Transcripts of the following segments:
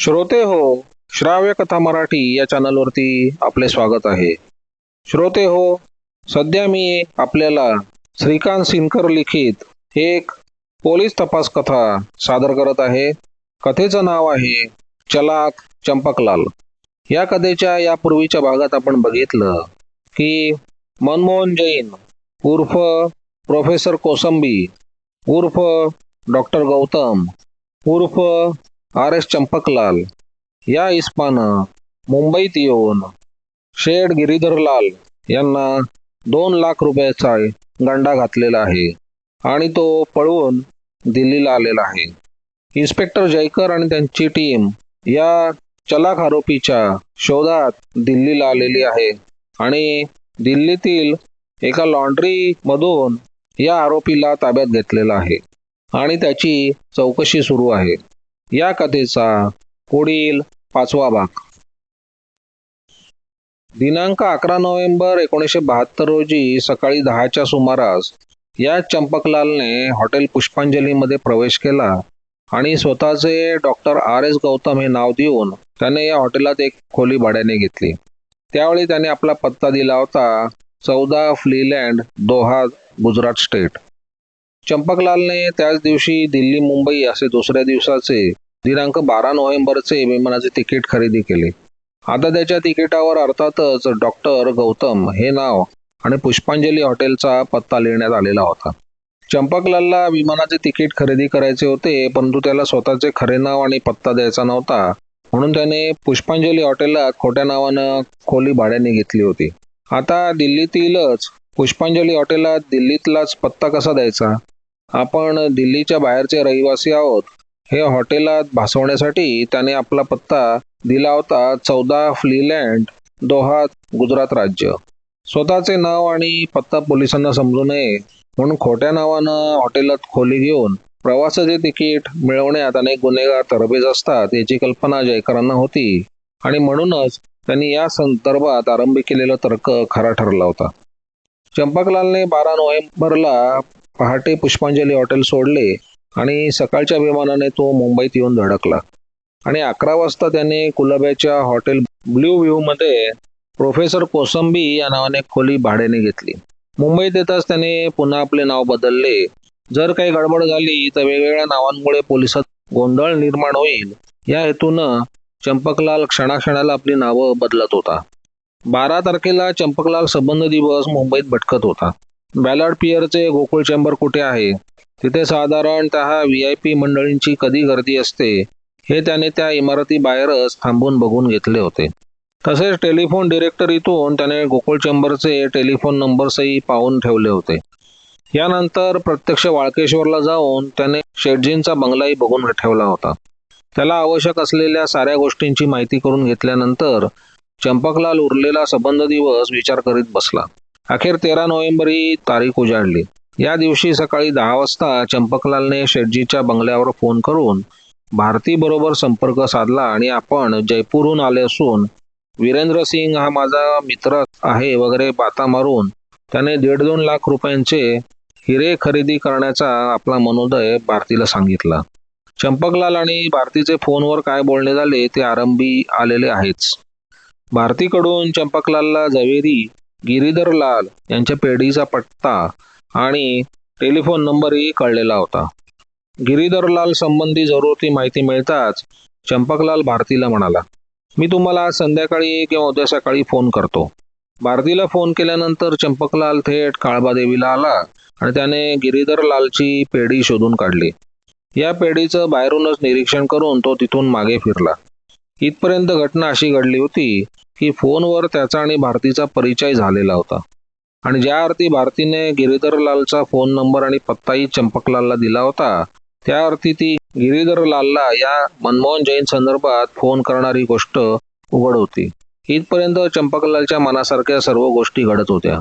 श्रोते हो श्राव्य कथा मराठी या चॅनलवरती आपले स्वागत आहे. श्रोते हो सध्या मी आपल्याला श्रीकांत सिनकर लिखित एक पोलीस तपास कथा सादर करत आहे. कथेचं नाव आहे चलाक चंपकलाल. या कथेच्या यापूर्वीच्या भागात आपण बघितलं की मनमोहन जैन उर्फ प्रोफेसर कोसंबी उर्फ डॉक्टर गौतम उर्फ आर एस चंपकलाल या इस्पानं मुंबईत येऊन शेड गिरीधरलाल यांना दोन लाख रुपयाचा गंडा घातलेला आहे आणि तो पळवून दिल्लीला आलेला आहे. इन्स्पेक्टर जयकर आणि त्यांची टीम या चलाक आरोपीच्या शोधात दिल्लीला आलेली आहे आणि दिल्लीतील एका लॉन्ड्रीमधून या आरोपीला ताब्यात घेतलेला आहे आणि त्याची चौकशी सुरू आहे. या कथेचा पुढील पाचवा भाग. दिनांक अकरा नोव्हेंबर एकोणीसशे बहात्तर रोजी सकाळी दहाच्या सुमारास या चंपकलालने हॉटेल पुष्पांजलीमध्ये प्रवेश केला आणि स्वतःचे डॉक्टर आर एस गौतम हे नाव देऊन त्याने या हॉटेलात एक खोली भाड्याने घेतली. त्यावेळी त्याने आपला पत्ता दिला होता चौदा फ्लीलँड दोहा गुजरात स्टेट. चंपकलालने त्याच दिवशी दिल्ली मुंबई असे दुसऱ्या दिवसाचे दिनांक बारा नोव्हेंबरचे विमानाचे तिकीट खरेदी केले. आता त्याच्या तिकिटावर अर्थातच डॉक्टर गौतम हे नाव आणि पुष्पांजली हॉटेलचा पत्ता लिहिण्यात आलेला होता. चंपकलालला विमानाचे तिकीट खरेदी करायचे होते परंतु त्याला स्वतःचे खरे नाव आणि पत्ता द्यायचा नव्हता म्हणून त्याने पुष्पांजली हॉटेलला खोट्या नावानं खोली भाड्याने घेतली होती. आता दिल्लीतीलच पुष्पांजली हॉटेलला दिल्लीतलाच पत्ता कसा द्यायचा? आपण दिल्लीच्या बाहेरचे रहिवासी आहोत. हे हॉटेलात भासवण्यासाठी त्याने आपला पत्ता दिला होता चौदा फ्लीलँड दोहा गुजरात राज्य. स्वतःचे नाव आणि पत्ता पोलिसांना समजू नये म्हणून खोट्या नावानं हॉटेलात खोली घेऊन प्रवासाचे तिकीट मिळवण्यात अनेक गुन्हेगार तरबेज असतात याची कल्पना जयकरांना होती. आणि म्हणूनच त्यांनी या संदर्भात आरंभी केलेला तर्क खरा ठरला होता. चंपकलालने बारा नोव्हेंबरला पहाटे पुष्पांजली हॉटेल सोडले आणि सकाळच्या विमानाने तो मुंबईत येऊन धडकला. आणि अकरा वाजता त्याने कुलाब्याच्या हॉटेल ब्ल्यू व्ह्यूमध्ये प्रोफेसर कोसंबी या नावाने खोली भाड्याने घेतली. मुंबईत येताच त्याने पुन्हा आपले नाव बदलले. जर काही गडबड झाली तर वेगवेगळ्या नावांमुळे पोलिसात गोंधळ निर्माण होईल. या हेतूनं चंपकलाल क्षणाक्षणाला आपली नावं बदलत होता. बारा तारखेला चंपकलाल संबंध दिवस मुंबईत भटकत होता. बॅलर्ड पियरचे गोकुळ चेंबर कुठे आहे? तिथे साधारणतः व्ही आय पी मंडळींची कधी गर्दी असते? हे त्याने त्या इमारती बाहेरच थांबून बघून घेतले होते. तसेच टेलिफोन डिरेक्टरीतून त्याने गोकुळ चेंबरचे टेलिफोन नंबर्सही पाहून ठेवले होते. यानंतर प्रत्यक्ष वाळकेश्वरला जाऊन त्याने शेटजींचा बंगलाही बघून ठेवला होता. त्याला आवश्यक असलेल्या साऱ्या गोष्टींची माहिती करून घेतल्यानंतर चंपकलाल उरलेला संबंध दिवस विचार करीत बसला. अखेर तेरा नोव्हेंबर ही तारीख उजाडली. या दिवशी सकाळी दहा वाजता चंपकलालने शेटजीच्या बंगल्यावर फोन करून भारती बरोबर संपर्क साधला आणि आपण जयपूरहून आले असून वीरेंद्र सिंग हा माझा मित्र आहे वगैरे बाता मारून त्याने दीड दोन लाख रुपयांचे हिरे खरेदी करण्याचा आपला मनोदय भारतीला सांगितला. चंपकलाल आणि भारतीचे फोनवर काय बोलणे झाले ते आरंभी आलेले आहेच. भारतीकडून चंपकलालला जवेरी गिरीधर लाल यांच्या पेढीचा पत्ता आणि टेलिफोन नंबरही कळलेला होता. गिरीधरलाल संबंधी जरूरती माहिती मिळताच चंपकलाल भारतीला म्हणाला मी तुम्हाला आज संध्याकाळी किंवा उद्या सकाळी फोन करतो. भारतीला फोन केल्यानंतर चंपकलाल थेट काळबादेवीला आला आणि त्याने गिरीधरलालची पेढी शोधून काढली. या पेढीचं बाहेरूनच निरीक्षण करून तो तिथून मागे फिरला. इथपर्यंत घटना अशी घडली होती की फोनवर त्याचा आणि भारतीचा परिचय झालेला होता. आणि ज्या अर्थी भारतीने गिरीधरलालचा फोन नंबर आणि पत्ताही चंपकलालला दिला होता त्या अर्थी ती गिरीधरलालला या मनमोहन जैन संदर्भात फोन करणारी गोष्ट उघड होती. इथपर्यंत चंपकलालच्या मनासारख्या सर्व गोष्टी घडत होत्या.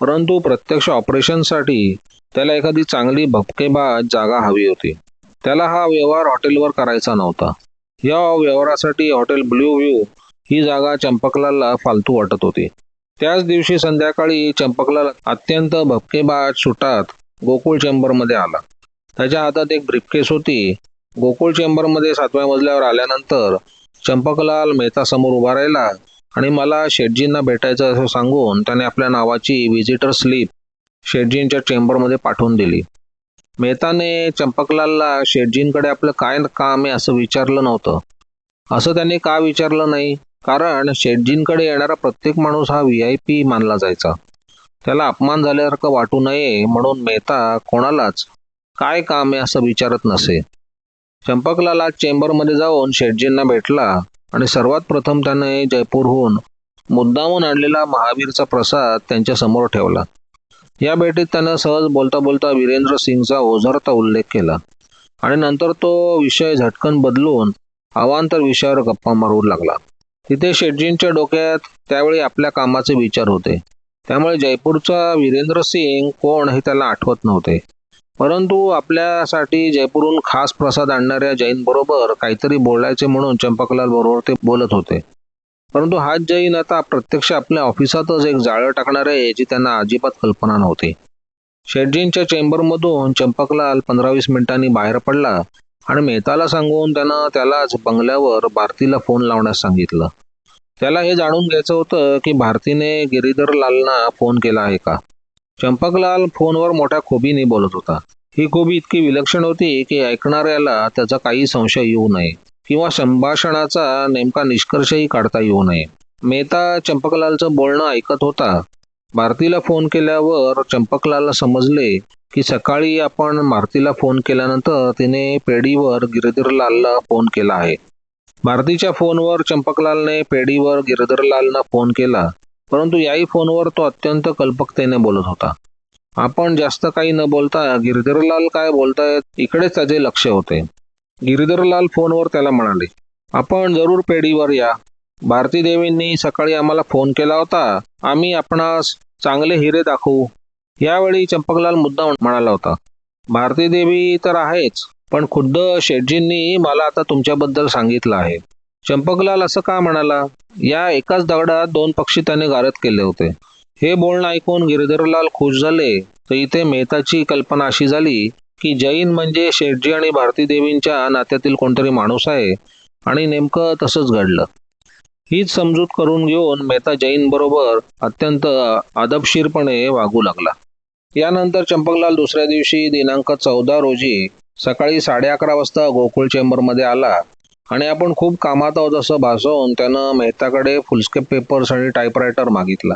परंतु प्रत्यक्ष ऑपरेशनसाठी त्याला एखादी चांगली भपकेबाज जागा हवी होती. त्याला हा व्यवहार हॉटेलवर करायचा नव्हता. या व्यवहारासाठी हॉटेल ब्ल्यू व्ह्यू ही जागा चंपकलालला फालतू वाटत होती. त्याच दिवशी संध्याकाळी चंपकलाल अत्यंत भपकेबाज सुटात गोकुळ चेंबरमध्ये आला. त्याच्या हातात एक ब्रिफकेस होती. गोकुळ चेंबरमध्ये सातव्या मजल्यावर आल्यानंतर चंपकलाल मेहतासमोर उभा राहिला आणि मला शेटजींना भेटायचं असं सांगून त्याने आपल्या नावाची व्हिजिटर स्लिप शेटजींच्या चेंबरमध्ये पाठवून दिली. मेहताने चंपकलालला शेटजींकडे आपलं काय काम आहे असं विचारलं नव्हतं. असं त्याने का विचारलं नाही? कारण शेटजींकडे येणारा प्रत्येक माणूस हा व्ही आय पी मानला जायचा. त्याला अपमान झाल्यासारखं वाटू नये म्हणून मेहता कोणालाच काय काम आहे असं विचारत नसे. चंपकलाल आज चेंबरमध्ये जाऊन शेटजींना भेटला आणि सर्वात प्रथम त्याने जयपूरहून मुद्दामून आणलेला महावीरचा प्रसाद त्यांच्यासमोर ठेवला. या भेटीत त्यानं सहज बोलता बोलता वीरेंद्र सिंगचा ओझरता उल्लेख केला. आणि नंतर तो विषय झटकन बदलून अवांतर विषयावर गप्पा मारू लागला. तिथे शेटजींच्या डोक्यात त्यावेळी आपल्या कामाचे विचार होते. त्यामुळे जयपूरचा वीरेंद्र सिंग कोण हे त्याला आठवत नव्हते. परंतु आपल्यासाठी जयपूरहून खास प्रसाद आणणाऱ्या जैन बरोबर काहीतरी बोलायचे म्हणून चंपकलाल बरोबर ते बोलत होते. परंतु हात जैन आता प्रत्यक्ष आपल्या ऑफिसातच एक जाळं टाकणार आहे याची त्यांना अजिबात कल्पना नव्हती. शेटजींच्या चेंबरमधून चंपकलाल पंधरा वीस मिनिटांनी बाहेर पडला आणि मेहताला सांगून त्यानं त्यालाच बंगल्यावर भारतीला फोन लावण्यास सांगितलं. त्याला हे जाणून घ्यायचं होतं की भारतीने गिरीधर लालना फोन केला आहे का? चंपकलाल फोनवर मोठ्या खोबीने बोलत होता. ही खोबी इतकी विलक्षण होती की ऐकणाऱ्याला त्याचा काही संशय येऊ नये. किंवा संभाषणाचा नेमका निष्कर्षही काढता येऊ नये. मेहता चंपकलालचं बोलणं ऐकत होता. भारतीला फोन केल्यावर चंपकलालला समजले की सकाळी आपण भारतीला फोन केल्यानंतर तिने पेढीवर गिरिधरलालला फोन केला आहे. भारतीच्या फोनवर चंपकलालने पेढीवर गिरिधरलालना फोन केला परंतु याही फोनवर तो अत्यंत कल्पकतेने बोलत होता. आपण जास्त काही न बोलता गिरिधरलाल काय बोलतायत इकडेच त्याचे लक्ष होते. गिरिधरलाल फोनवर त्याला म्हणाले आपण जरूर पेढीवर या. भारती देवींनी सकाळी आम्हाला फोन केला होता. आम्ही आपणास चांगले हिरे दाखवू. यावेळी चंपकलाल मुद्दा म्हणाला होता भारती देवी तर आहेच पण खुद्द शेटजींनी मला आता तुमच्याबद्दल सांगितलं आहे. चंपकलाल असं का म्हणाला? या एकाच दगडात दोन पक्षी त्याने गारद केले होते. हे बोलणं ऐकून गिरीधरलाल खुश झाले. तर इथे मेहताची कल्पना अशी झाली की जैन म्हणजे शेटजी आणि भारती देवींच्या नात्यातील कोणतरी माणूस आहे. आणि नेमकं तसंच घडलं. हीच समजूत करून घेऊन मेहता जैन बरोबर अत्यंत आदबशीरपणे वागू लागला. यानंतर चंपकलाल दुसऱ्या दिवशी दिनांक चौदा रोजी सकाळी साडे अकरा वाजता गोकुळ चेंबरमध्ये आला. आणि आपण खूप कामात आहोत असं भासवून त्यानं मेहताकडे फुलस्केप पेपर्स आणि टाईपरायटर मागितला.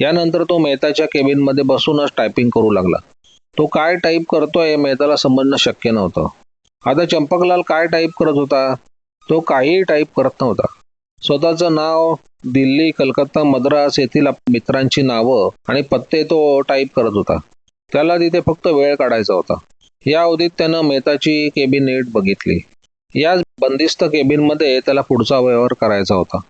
यानंतर तो मेहताच्या केबिनमध्ये बसूनच टायपिंग करू लागला. तो काय टाईप करतोय मेहताला समजणं शक्य नव्हतं. आता चंपकलाल काय टाईप करत होता? तो काहीही टाईप करत नव्हता. स्वतःचं नाव दिल्ली कलकत्ता मद्रास येथील मित्रांची नावं आणि पत्ते तो टाईप करत होता. त्याला तिथे फक्त वेळ काढायचा होता. या अवधीत त्यानं मेहताची केबिन नीट बघितली. याच बंदिस्त केबिनमध्ये त्याला पुढचा व्यवहार करायचा होता.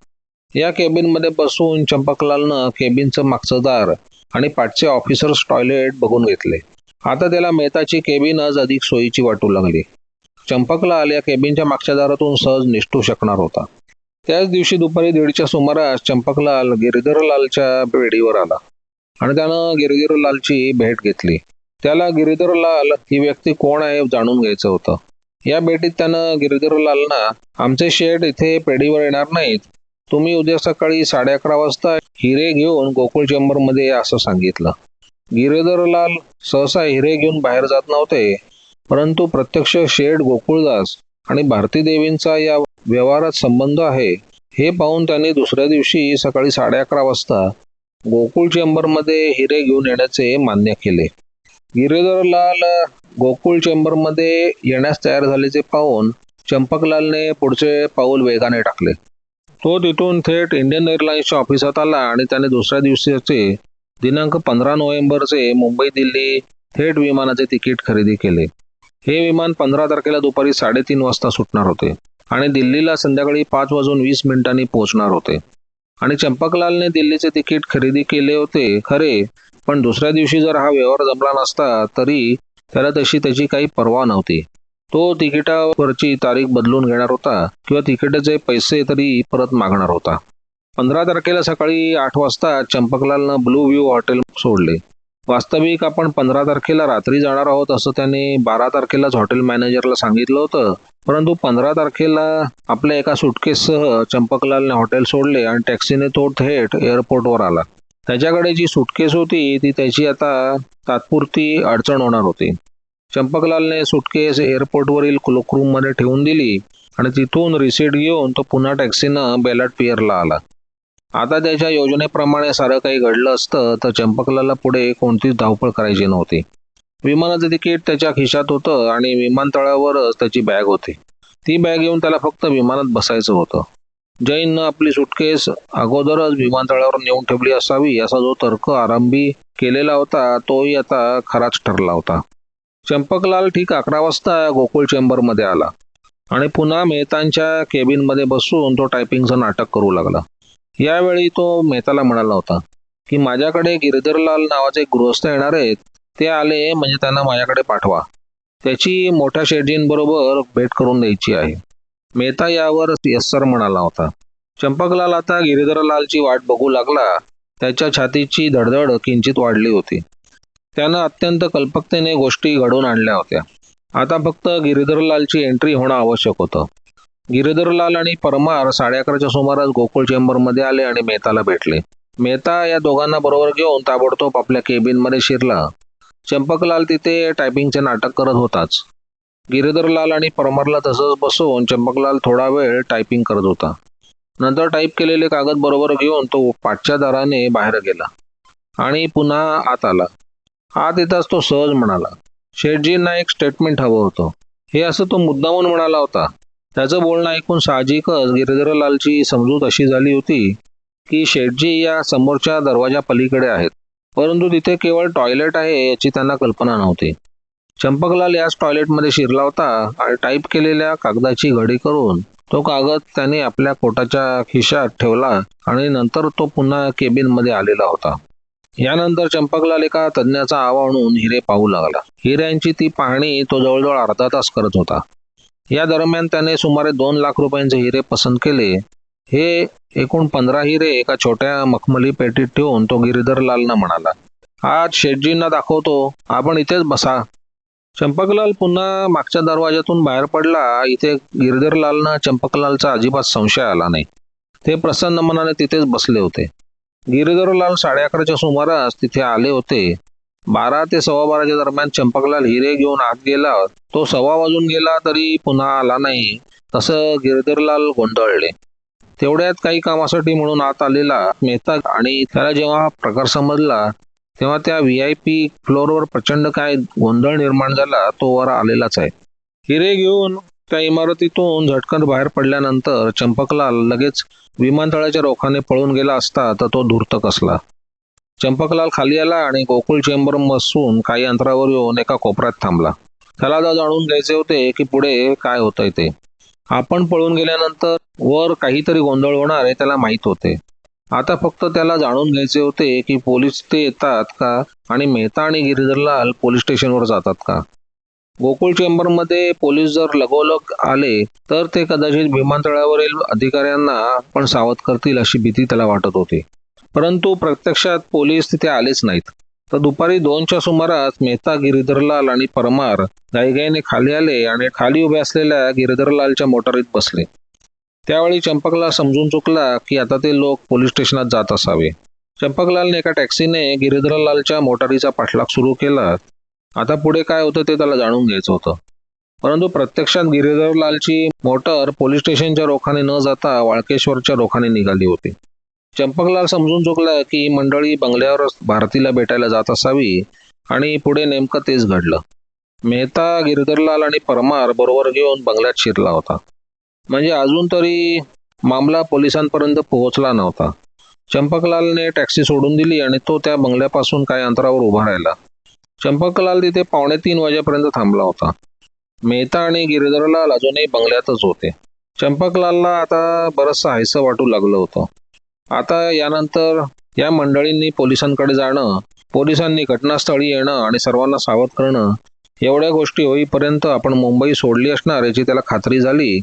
या केबिनमध्ये बसून चंपकलालनं केबिनचं मागचं दार आणि पाठचे ऑफिसर्स टॉयलेट बघून घेतले. आता त्याला मेहताची केबिनच अधिक सोयीची वाटू लागली. चंपकलाल या केबिनच्या मागच्या दारातून सहज निष्ठू शकणार होता. त्याच दिवशी दुपारी दीडच्या सुमारास चंपकलाल गिरिधरलालच्या पेढीवर आला. आणि त्यानं गिरिधरलालची भेट घेतली. त्याला गिरिधरलाल ही व्यक्ती कोण आहे जाणून घ्यायचं होतं. या भेटीत त्यानं गिरिधरलालना आमचे शेठ इथे पेढीवर येणार नाहीत. तुम्ही उद्या सकाळी साडे अकरा वाजता हिरे घेऊन गोकुळ चेंबरमध्ये या असं सांगितलं. गिरीधरलाल सहसा हिरे घेऊन बाहेर जात नव्हते परंतु प्रत्यक्ष शेठ गोकुळदास आणि भारती देवींचा या व्यवहारात संबंध आहे हे पाहून त्यांनी दुसऱ्या दिवशी सकाळी साडे अकरा वाजता गोकुळ चेंबरमध्ये हिरे घेऊन येण्याचे मान्य केले. गिरीधरलाल गोकुळ चेंबरमध्ये येण्यास तयार झाल्याचे पाहून चंपकलालने पुढचे पाऊल वेगाने टाकले. तो तिथून थेट इंडियन एअरलाइन्सच्या ऑफिसात आला आणि त्याने दुसऱ्या दिवसाचे दिनांक पंधरा नोव्हेंबरचे मुंबई दिल्ली थेट विमानाचे तिकीट खरेदी केले. हे विमान पंधरा तारखेला दुपारी साडेतीन वाजता सुटणार होते आणि दिल्लीला संध्याकाळी पाच वाजून वीस मिनिटांनी पोहोचणार होते. आणि चंपकलालने दिल्लीचे तिकीट खरेदी केले होते खरे पण दुसऱ्या दिवशी जर हा व्यवहार जमला नसता तरी त्याला तशी त्याची काही पर्वा नव्हती. तो तिकिटावरची तारीख बदलून घेणार होता किंवा तिकिटाचे पैसे तरी परत मागणार होता. पंधरा तारखेला सकाळी आठ वाजता चंपकलालनं ब्लू व्ह्यू हॉटेल सोडले. वास्तविक आपण पंधरा तारखेला रात्री जाणार आहोत असं त्याने बारा तारखेलाच हॉटेल मॅनेजरला सांगितलं होतं. परंतु पंधरा तारखेला आपल्या एका सुटकेससह चंपकलालने हॉटेल सोडले आणि टॅक्सीने तो थेट एअरपोर्टवर आला. त्याच्याकडे जी सुटकेस होती ती त्याची आता तात्पुरती अडचण होणार होती. चंपकलालने सुटकेस एअरपोर्टवरील क्लोकरूममध्ये ठेवून दिली आणि तिथून रिसीट घेऊन तो पुन्हा टॅक्सीनं बेलाट पियरला आला. आता त्याच्या योजनेप्रमाणे सारं काही घडलं असतं तर चंपकलाला पुढे कोणतीच धावपळ करायची नव्हती. विमानाचं तिकीट त्याच्या खिशात होतं आणि विमानतळावरच त्याची बॅग होती. ती बॅग घेऊन त्याला फक्त विमानात बसायचं होतं. जैननं आपली सुटकेस अगोदरच विमानतळावर नेऊन ठेवली असावी असा जो तर्क आरंभी केलेला होता तोही आता खराच ठरला होता. चंपकलाल ठीक अकरा वाजता गोकुळ चेंबरमध्ये आला. आणि पुन्हा मेहतांच्या केबिनमध्ये बसून तो टायपिंगचं नाटक करू लागला. यावेळी तो मेहताला म्हणाला होता की माझ्याकडे गिरधरलाल नावाचे गृहस्थ येणार आहेत. ते आले म्हणजे त्यांना माझ्याकडे पाठवा. त्याची मोठ्या शेटजींबरोबर भेट करून द्यायची आहे. मेहता यावर यस्सर म्हणाला होता. चंपकलाल आता गिरिधरलालची वाट बघू लागला. त्याच्या छातीची धडधड किंचित वाढली होती. त्यानं अत्यंत कल्पकतेने गोष्टी घडवून आणल्या होत्या. आता फक्त गिरिधरलालची एंट्री होणं आवश्यक होतं. गिरिधरलाल आणि परमार साडे अकराच्या सुमारास गोकुळ चेंबरमध्ये आले आणि मेहताला भेटले. मेहता या दोघांना बरोबर घेऊन ताबडतोब आपल्या केबिनमध्ये शिरला. चंपकलाल तिथे टायपिंगचे नाटक करत होताच. गिरधरलाल आणि परमारला तसंच बसवून चंपकलाल थोडा वेळ टायपिंग करत होता. नंतर टाईप केलेले कागद बरोबर घेऊन तो पाठच्या दाराने बाहेर गेला. आणि पुन्हा आत आला. आत येताच तो सहज म्हणाला शेठजींना एक स्टेटमेंट हवं होतं. हे असं तो मुद्दामून म्हणाला होता. त्याचं बोलणं ऐकून साहजिकच गिरधरलालची समजूत अशी झाली होती की शेठजी या समोरच्या दरवाजा पलीकडे आहेत. परंतु तिथे केवळ टॉयलेट आहे याची त्यांना कल्पना नव्हती. चंपकलाल याच टॉयलेटमध्ये शिरला होता आणि टाईप केलेल्या कागदाची घडी करून तो कागद त्याने आपल्या कोटाच्या खिशात ठेवला आणि नंतर तो पुन्हा केबिनमध्ये आलेला होता. यानंतर चंपकलाल एका तज्ज्ञाचा आवा आणून हिरे पाहू लागला. हिऱ्यांची ती पाहणी तो जवळजवळ अर्धा तास करत होता. या दरम्यान त्याने सुमारे दोन लाख रुपयांचे हिरे पसंत केले. हे एकूण पंधरा हिरे एका छोट्या मखमली पेटीत ठेवून तो गिरीधरलालना म्हणाला आज शेठजींना दाखवतो. आपण इथेच बसा. चंपकलाल पुन्हा मागच्या दरवाजातून बाहेर पडला. इथे गिरिधरलालना चंपकलालचा अजिबात संशय आला नाही. ते प्रसन्न मनाने तिथेच बसले होते. गिरिधरलाल साडे अकराच्या सुमारास तिथे आले होते. बारा ते सव्वा बाराच्या दरम्यान चंपकलाल हिरे घेऊन आत गेला. तो सव्वा वाजून गेला तरी पुन्हा आला नाही. तसं गिरधरलाल गोंधळले. तेवढ्यात काही कामासाठी म्हणून आत आलेला मेहता आणि त्याला जेव्हा प्रकार समजला तेव्हा त्या व्ही आय पी फ्लोअरवर प्रचंड काय गोंधळ निर्माण झाला तो वर आलेलाच आहे. हिरे घेऊन त्या इमारतीतून झटकन बाहेर पडल्यानंतर चंपकलाल लगेच विमानतळाच्या रोखाने पळून गेला असता तर तो धूर्त कसला. चंपकलाल खाली आला आणि गोकुळ चेंबर बसून काही अंतरावर येऊन एका कोपऱ्यात थांबला. त्याला आता जाणून घ्यायचे होते की पुढे काय होतंय ते. आपण पळून गेल्यानंतर वर काहीतरी गोंधळ होणार हे त्याला माहीत होते. आता फक्त त्याला जाणून घ्यायचे होते की पोलीस ते येतात का आणि मेहता आणि गिरिधरलाल पोलीस स्टेशनवर जातात का? गोकुळ चेंबरमध्ये पोलीस जर लगोलग आले तर ते कदाचित विमानतळावरील अधिकाऱ्यांना पण सावध करतील अशी भीती त्याला वाटत होती. परंतु प्रत्यक्षात पोलीस तिथे आलेच नाहीत. तर दुपारी दोनच्या सुमारास मेहता गिरीधरलाल आणि परमार गाईगाईने खाली आले आणि खाली उभे असलेल्या गिरीधरलालच्या मोटारीत बसले. त्यावेळी चंपकलाल समजून चुकला की आता ते लोक पोलीस स्टेशनात जात असावे. चंपकलालने एका टॅक्सीने गिरीधरलालच्या मोटारीचा पाठलाग सुरू केला. आता पुढे काय होतं ते त्याला जाणून घ्यायचं होतं. परंतु प्रत्यक्षात गिरीधरलालची मोटर पोलीस स्टेशनच्या रोखाने न जाता वाळकेश्वरच्या रोखाने निघाली होती. चंपकलाल समजून चुकला की मंडळी बंगल्यावर भारतीला भेटायला जात असावी आणि पुढे नेमकं तेच घडलं. मेहता गिरधरलाल आणि परमार बरोबर घेऊन बंगल्यात शिरला होता. म्हणजे अजून तरी मामला पोलिसांपर्यंत पोहोचला नव्हता. चंपकलालने टॅक्सी सोडून दिली आणि तो त्या बंगल्यापासून काही अंतरावर उभा राहिला. चंपकलाल तिथे पावणे तीन वाजेपर्यंत थांबला होता. मेहता आणि गिरधरलाल अजूनही बंगल्यातच होते. चंपकलालला आता बरंचसं हायसं वाटू लागलं होतं. आता यानंतर या मंडळींनी पोलिसांकडे जाणं पोलिसांनी घटनास्थळी येणं आणि सर्वांना सावध करणं एवढ्या गोष्टी होईपर्यंत आपण मुंबई सोडली असणार याची त्याला खात्री झाली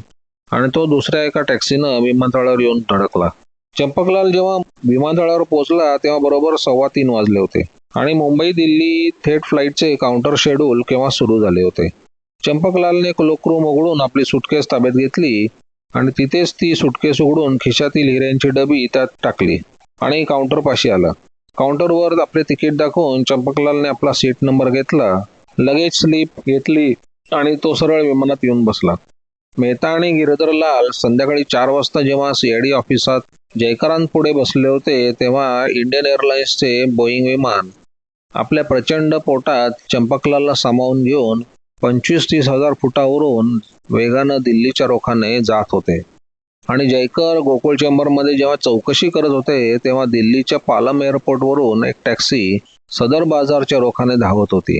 आणि तो दुसऱ्या एका टॅक्सीनं विमानतळावर येऊन धडकला. चंपकलाल जेव्हा विमानतळावर पोहोचला तेव्हा बरोबर सव्वा तीन वाजले होते आणि मुंबई दिल्ली थेट फ्लाईटचे काउंटर शेड्यूल केव्हा सुरू झाले होते. चंपकलालने क्लोकरूम उघडून आपली सुटकेस ताब्यात घेतली आणि तिथेच ती सुटकेस उघडून खिशातील हिऱ्यांची डबी त्यात टाकली आणि काउंटर पाशी आला. काउंटरवर आपले तिकीट दाखवून चंपकलालने आपला सीट नंबर घेतला. लगेच स्लीप घेतली आणि तो सरळ विमानात येऊन बसला. मेहता आणि गिरधरलाल संध्याकाळी चार वाजता जेव्हा सीआयडी ऑफिसात जयकरांपुढे बसले होते तेव्हा इंडियन एअरलाइन्सचे बोईंग विमान आपल्या प्रचंड पोटात चंपकलालला सामावून घेऊन पंचवीस तीस हजार फुटावरून वेगानं दिल्लीच्या रोखाने जात होते. आणि जयकर गोकुळ चेंबरमध्ये जेव्हा चौकशी करत होते तेव्हा दिल्लीच्या पालम एअरपोर्टवरून एक टॅक्सी सदर बाजारच्या रोखाने धावत होती.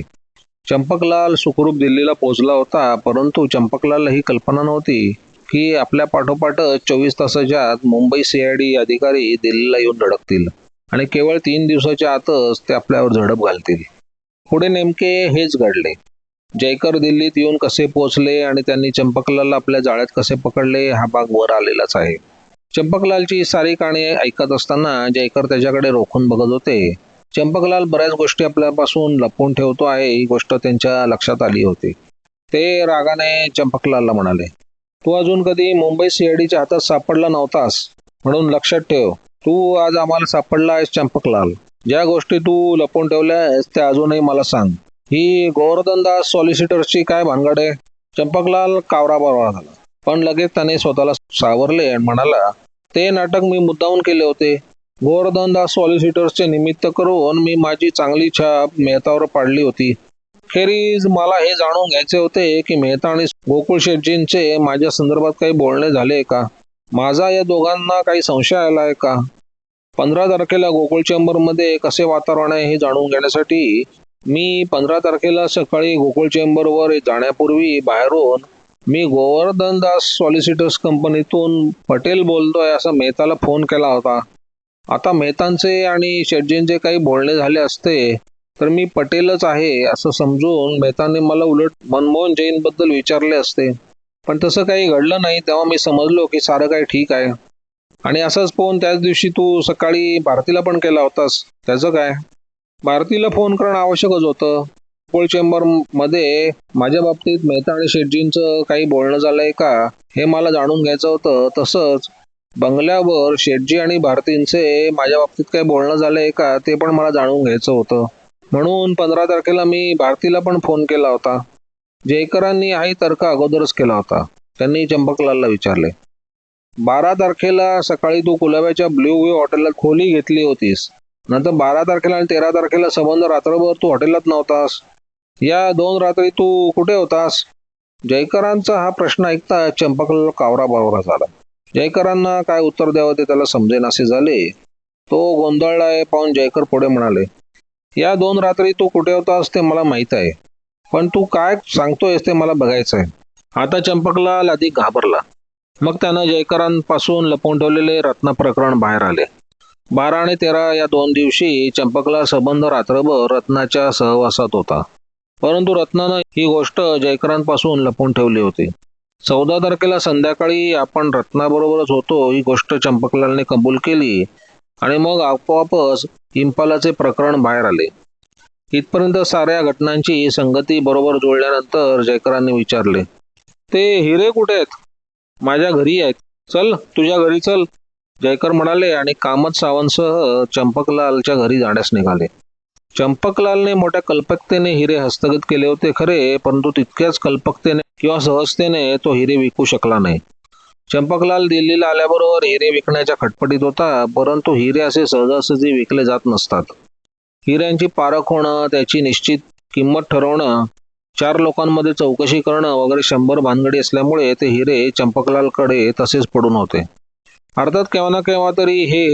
चंपकलाल सुखरूप दिल्लीला पोहोचला होता परंतु चंपकलालला ही कल्पना नव्हती की आपल्या पाठोपाठच चोवीस तासाच्या आत मुंबई सीआयडी अधिकारी दिल्लीला येऊन धडकतील आणि केवळ तीन दिवसाच्या आतच ते आपल्यावर झडप घालतील. पुढे नेमके हेच घडले. जयकर दिल्लीत येऊन कसे पोहोचले आणि त्यांनी चंपकलालला आपल्या जाळ्यात कसे पकडले हा भाग वर आलेलाच आहे. चंपकलालची सारी कहाणी ऐकत असताना जयकर त्याच्याकडे रोखून बघत होते. चंपकलाल बऱ्याच गोष्टी आपल्यापासून लपवून ठेवतो आहे ही गोष्ट त्यांच्या लक्षात आली होती. ते रागाने चंपकलालला म्हणाले तू अजून कधी मुंबई सीआयडीच्या हातात सापडला नव्हतास? म्हणून लक्षात ठेव तू आज आम्हाला सापडला आहेस चंपकलाल. ज्या गोष्टी तू लपवून ठेवल्या आहेस त्या अजूनही मला सांग. ही गोवर्धनदास सॉलिसिटरची काय भानगड आहे? चंपकलाल कावरा बावरा झाला. पण लगेच त्याने स्वतःला सावरले आणि म्हणाला ते नाटक मी मुद्दाहून केले होते. गोवर्धनदास सॉलिसिटर्सचे निमित्त करून मी माझी चांगली छाप मेहतावर पाडली होती. खेरीज मला हे जाणून घ्यायचे होते की मेहता आणि गोकुळ शेटजींचे माझ्या संदर्भात काही बोलणे झाले का? माझा या दोघांना काही संशय आला आहे का? पंधरा तारखेला गोकुळ चेंबरमध्ये कसे वातावरण आहे हे जाणून घेण्यासाठी मी पंधरा तारखेला सकाळी गोकुळ चेंबरवर जाण्यापूर्वी बाहेरून मी गोवर्धन दास सॉलिसिटर्स कंपनीतून पटेल बोलतोय असा मेहताला फोन केला होता. आता मेहतांचे आणि शेटजींचे काही बोलणे झाले असते तर मी पटेलच आहे असं समजून मेहताने मला उलट मनमोहन जैनबद्दल विचारले असते. पण तसं काही घडलं नाही तेव्हा मी समजलो की सारं काही ठीक आहे. आणि असंच फोन त्याच दिवशी तू सकाळी भारतीला पण केला होतास त्याचं काय? भारतीला फोन करणं आवश्यकच होतं. गोकुळ चेंबरमध्ये माझ्या बाबतीत मेहता आणि शेटजींचं काही बोलणं झालंय का हे मला जाणून घ्यायचं होतं. तसंच बंगल्यावर शेटजी आणि भारतींचे माझ्या बाबतीत काही बोलणं झालंय का ते पण मला जाणून घ्यायचं होतं. म्हणून पंधरा तारखेला मी भारतीला पण फोन केला होता. जयकरांनी हाही तर्क अगोदरच केला होता. त्यांनी चंपकलालला विचारले बारा तारखेला सकाळी तू कुलाब्याच्या ब्ल्यू व्ह्यू हॉटेलला खोली घेतली होतीस. नंतर बारा तारखेला आणि तेरा तारखेला संबंध रात्रभर तू हॉटेलात नव्हतास. या दोन रात्री तू कुठे होतास? जयकरांचा हा प्रश्न ऐकता चंपकला कावरा बावरा झाला. जयकरांना काय उत्तर द्यावं ते त्याला समजेनासे झाले. तो गोंधळलाय पाहून जयकर पुढे म्हणाले या दोन रात्री तू कुठे होतास ते मला माहीत आहे. पण तू काय सांगतोयस ते मला बघायचं आहे. आता चंपकलाल अधिक घाबरला. मग त्यानं जयकरांपासून लपवून ठेवलेले रत्न प्रकरण बाहेर आले. बारा आणि तेरा या दोन दिवशी चंपकला संबंध रात्रभर रत्नाच्या सहवासात होता. परंतु रत्नानं ही गोष्ट जयकरांपासून लपून ठेवली होती. चौदा तारखेला संध्याकाळी आपण रत्नाबरोबरच होतो ही गोष्ट चंपकलालने कबूल केली आणि मग आपोआपच इम्पालाचे प्रकरण बाहेर आले. इथपर्यंत साऱ्या घटनांची संगती बरोबर जुळल्यानंतर जयकरांनी विचारले ते हिरे कुठे आहेत? माझ्या घरी आहेत. चल तुझ्या घरी चल. जयकर म्हणाले आणि कामत सावंतसह चंपकलालच्या घरी जाण्यास निघाले. चंपकलालने मोठ्या कल्पकतेने हिरे हस्तगत केले होते खरे परंतु तितक्याच कल्पकतेने किंवा सहजतेने तो हिरे विकू शकला नाही. चंपकलाल दिल्लीला आल्याबरोबर हिरे विकण्याच्या खटपटीत होता परंतु हिरे असे सहजासहजी विकले जात नसतात. हिऱ्यांची पारख होणं त्याची निश्चित किंमत ठरवणं चार लोकांमध्ये चौकशी करणं वगैरे शंभर भानगडी असल्यामुळे ते हिरे चंपकलालकडे तसेच पडून होते. अर्थात केव्हा ना केव्हा तरी हे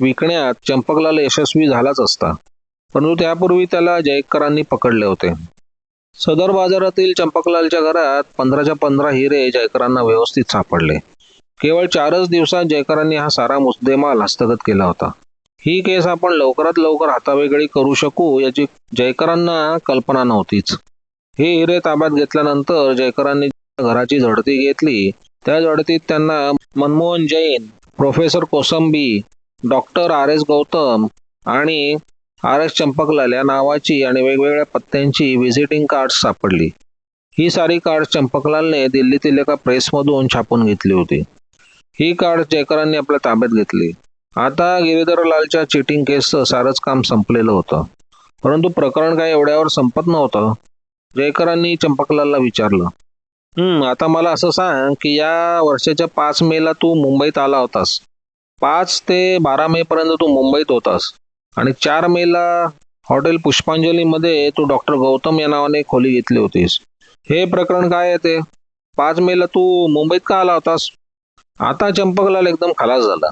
विकण्यात चंपकलाल यशस्वी झालाच असता. परंतु त्यापूर्वी त्याला जयकरांनी पकडले होते. सदर बाजारातील चंपकलालच्या घरात पंधराच्या पंधरा हिरे जयकरांना व्यवस्थित सापडले. केवळ चारच दिवसात जयकरांनी हा सारा मुद्देमाल हस्तगत केला होता. ही केस आपण लवकरात लवकर हातावेगळी करू शकू याची जयकरांना कल्पना नव्हतीच. हे हिरे ताब्यात घेतल्यानंतर जयकरांनी घराची झडती घेतली त्या अडतीत त्यांना Manmohan Jain professor Kosambi doctor R S Gautam आणि आर एस चंपकलाल या नावाची आणि वेगवेगळ्या पत्त्यांची व्हिजिटिंग कार्ड्स सापडली. ही सारी कार्ड चंपकलालने दिल्लीतील एका प्रेसमधून छापून घेतली होती. ही कार्ड जयकरांनी आपल्या ताब्यात घेतली. आता गिरीधरलालच्या चिटिंग केसचं सारंच काम संपलेलं होतं. परंतु प्रकरण काय एवढ्यावर संपत नव्हतं जयकरांनी चंपकलालला विचारलं. हम्म आता मला असं सांग की या वर्षाच्या पाच मेला तू मुंबईत आला होतास. पाच ते बारा मे पर्यंत तू मुंबईत होतास. आणि चार मेला हॉटेल पुष्पांजलीमध्ये तू डॉक्टर गौतम या नावाने खोली घेतली होतीस. हे प्रकरण काय आहे ते? पाच मेला तू मुंबईत का आला होतास? आता चंपकलाल एकदम खलास झाला.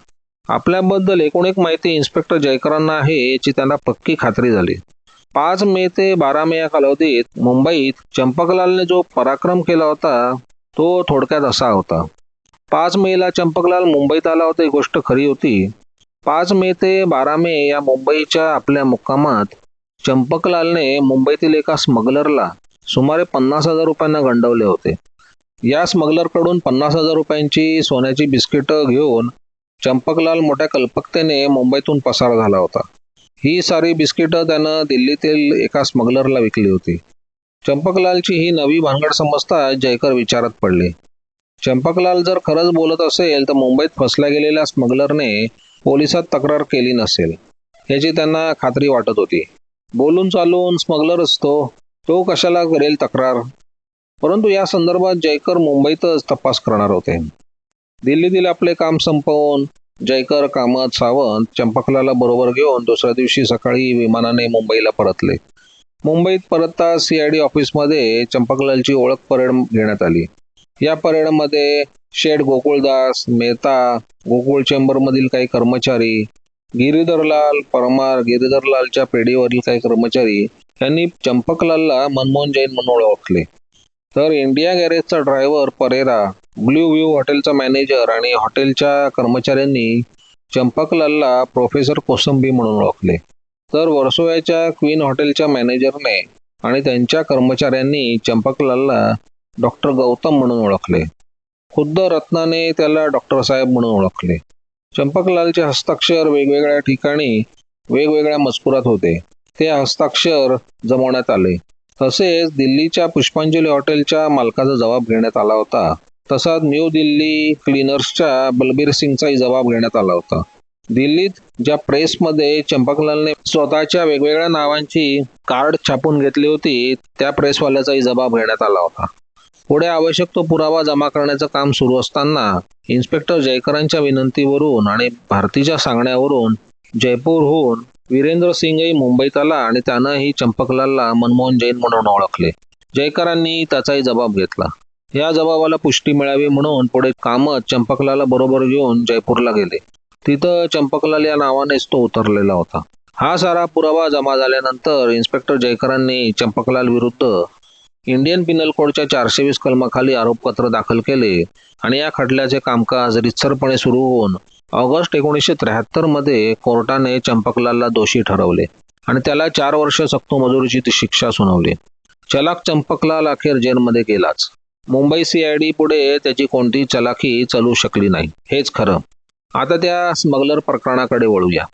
आपल्याबद्दल एकूण एक माहिती इन्स्पेक्टर जयकरांना आहे याची त्यांना पक्की खात्री झाली. पाच मे ते बारा मे या कालावधीत मुंबईत चंपकलालने जो पराक्रम केला होता तो थोडक्यात असा होता. पाच मेला चंपकलाल मुंबईत आला होता ही गोष्ट खरी होती. पाच मे ते बारा मे या मुंबईच्या आपल्या मुक्कामात चंपकलालने मुंबईतील एका स्मगलरला सुमारे पन्नास हजार रुपयांना गंडवले होते. या स्मगलरकडून पन्नास हजार रुपयांची सोन्याची बिस्किटं घेऊन चंपकलाल मोठ्या कल्पकतेने मुंबईतून पसार झाला होता. ही सारी बिस्किटं त्यानं दिल्लीतील एका स्मगलरला विकली होती. चंपकलालची ही नवी भानगड समजता जयकर विचारात पडले. चंपकलाल जर खरंच बोलत असेल तर मुंबईत फसल्या गेलेल्या स्मगलरने पोलिसात तक्रार केली नसेल याची त्यांना खात्री वाटत होती. बोलून चालून स्मगलर असतो तो कशाला करेल तक्रार? परंतु या संदर्भात जयकर मुंबईतच तपास करणार होते. दिल्लीतील आपले काम संपवून जयकर कामत सावंत चंपकलाला बरोबर घेऊन दुसऱ्या दिवशी सकाळी विमानाने मुंबईला परतले. मुंबईत परतता सी आय डी ऑफिसमध्ये चंपकलालची ओळख परेड घेण्यात आली. या परेडमध्ये शेठ गोकुळदास मेहता गोकुळ चेंबरमधील काही कर्मचारी गिरीधरलाल परमार गिरीधरलालच्या पेढीवरील काही कर्मचारी यांनी चंपकलालला मनमोहन जैन म्हणून ओळखले. तर इंडिया गॅरेजचा ड्रायव्हर परेरा ब्ल्यू व्ह्यू हॉटेलचा मॅनेजर आणि हॉटेलच्या कर्मचाऱ्यांनी चंपकलालला प्रोफेसर कोसंबी म्हणून ओळखले. तर वर्सोव्याच्या क्वीन हॉटेलच्या मॅनेजरने आणि त्यांच्या कर्मचाऱ्यांनी चंपकलालला डॉक्टर गौतम म्हणून ओळखले. खुद्द रत्नाने त्याला डॉक्टर साहेब म्हणून ओळखले. चंपकलालचे हस्ताक्षर वेगवेगळ्या ठिकाणी वेगवेगळ्या मजकुरात होते. ते हस्ताक्षर जमवण्यात आले. तसेच दिल्लीच्या पुष्पांजली हॉटेलच्या मालकाचा जबाब घेण्यात आला होता. तसाच न्यू दिल्ली क्लिनर्सच्या बलबीर सिंगचाही जबाब घेण्यात आला होता. दिल्लीत ज्या प्रेसमध्ये चंपकलालने स्वतःच्या वेगवेगळ्या नावांची कार्ड छापून घेतली होती त्या प्रेसवाल्याचाही जबाब घेण्यात आला होता. पुढे आवश्यक तो पुरावा जमा करण्याचं काम सुरू असताना इन्स्पेक्टर जयकरांच्या विनंतीवरून आणि भारतीच्या सांगण्यावरून जयपूरहून वीरेंद्र सिंगही मुंबईत आला आणि त्यानंही चंपकलालला मनमोहन जैन म्हणून ओळखले. जयकरांनी त्याचाही जबाब घेतला. या जबाबाला पुष्टी मिळावी म्हणून पुढे कामत चंपकलाला बरोबर घेऊन जयपूरला गेले. तिथं चंपकलाल या नावानेच तो उतरलेला होता. हा सारा पुरावा जमा झाल्यानंतर इन्स्पेक्टर जयकरांनी चंपकलाल विरुद्ध इंडियन पिनल कोडच्या चारशे वीस कलमाखाली आरोपपत्र दाखल केले आणि या खटल्याचे कामकाज रितसरपणे सुरू होऊन ऑगस्ट एकोणीसशे त्र्याहत्तरमध्ये कोर्टाने चंपकलालला दोषी ठरवले आणि त्याला चार वर्ष सक्तमजुरीची ती शिक्षा सुनावली. चलाक चंपकलाल अखेर जेलमध्ये गेलाच. मुंबई सीआयडी पुढे त्याची कोणतीही चलाखी चालू शकली नाही हेच खरं. आता त्या स्मगलर प्रकरणाकडे वळूया.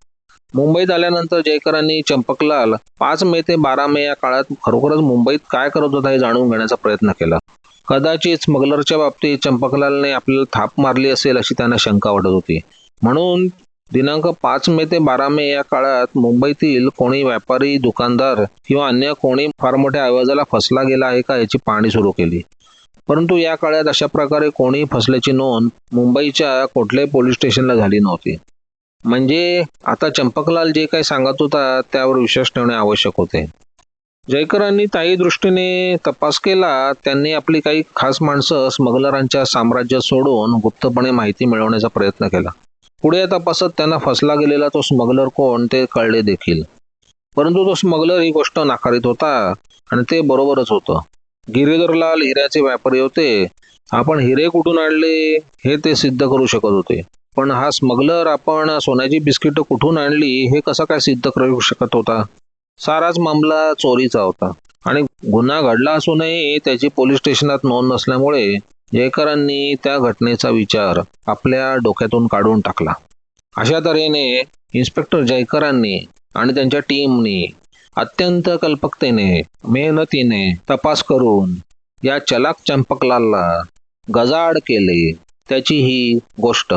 मुंबईत आल्यानंतर जयकरांनी चंपकलाल पाच मे ते बारा मे या काळात खरोखरच मुंबईत काय करत होता हे जाणून घेण्याचा प्रयत्न केला. कदाचित स्मगलरच्या बाबतीत चंपकलालने आपल्याला थाप मारली असेल अशी त्यांना शंका वाटत होती. म्हणून दिनांक पाच मे ते बारा मे या काळात मुंबईतील कोणी व्यापारी दुकानदार किंवा अन्य कोणी फार मोठ्या आवाजाला फसला गेला आहे का याची पाहणी सुरू केली. परंतु या काळात अशा प्रकारे कोणी फसल्याची नोंद मुंबईच्या कुठल्याही पोलीस स्टेशनला झाली नव्हती. म्हणजे आता चंपकलाल जे काही सांगत होता त्यावर विश्वास ठेवणे आवश्यक होते. जयकरांनी ताई दृष्टीने तपास केला त्यांनी आपली काही खास माणसं स्मगलरांच्या साम्राज्यात सोडून गुप्तपणे माहिती मिळवण्याचा प्रयत्न केला. पुढे तपासत तपासात त्यांना फसला गेलेला तो स्मगलर कोण ते कळले देखील. परंतु तो स्मगलर ही गोष्ट नाकारित होता आणि ते बरोबरच होतं. गिरीधरलाल हिऱ्याचे व्यापारी होते. आपण हिरे कुठून आणले हे ते सिद्ध करू शकत होते. पण हा स्मगलर आपण सोन्याची बिस्किटं कुठून आणली हे कसं काय सिद्ध करू शकत होता? साराच मामला चोरीचा होता आणि गुन्हा घडला असूनही त्याची पोलीस स्टेशनात नोंद नसल्यामुळे जयकरांनी त्या घटनेचा विचार आपल्या डोक्यातून काढून टाकला. अशा तऱ्हेने इन्स्पेक्टर जयकरांनी आणि त्यांच्या टीमनी अत्यंत कल्पकतेने मेहनतीने तपास करून या चलाक चंपकलालला गजाआड केले त्याची ही गोष्ट.